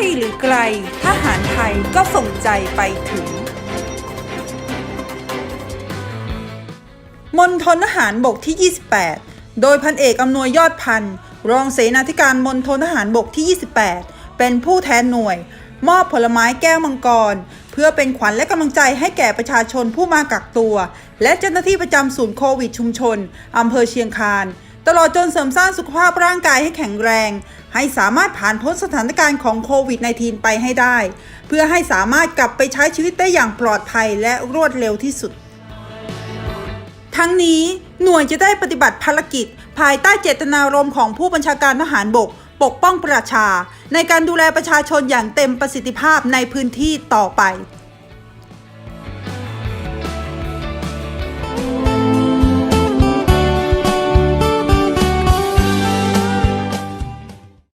กลหรือไกลทหารไทยก็ส่งใจไปถึง มณฑลทหารบกที่ 28 โดยพันเอกอำนวยยอดพันธ์รองเสนาธิการมณฑลทหารบกที่ 28 เป็นผู้แทนหน่วย มอบผลไม้แก้วมังกร เพื่อเป็นขวัญและกำลังใจให้แก่ประชาชนผู้มากักตัว และเจ้าหน้าที่ประจำศูนย์โควิดชุมชนอำเภอเชียงคานตลอดจนเสริมสร้างสุขภาพร่างกายให้แข็งแรง ให้สามารถผ่านพ้นสถานการณ์ของโควิด -19 ไปให้ได้ เพื่อให้สามารถกลับไปใช้ชีวิตได้อย่างปลอดภัยและรวดเร็วที่สุด ทั้งนี้หน่วยจะได้ปฏิบัติภารกิจ ภายใต้เจตนารมณ์ของผู้บัญชาการทหารบก ปกป้องประชา ในการดูแลประชาชนอย่างเต็มประสิทธิภาพในพื้นที่ต่อไป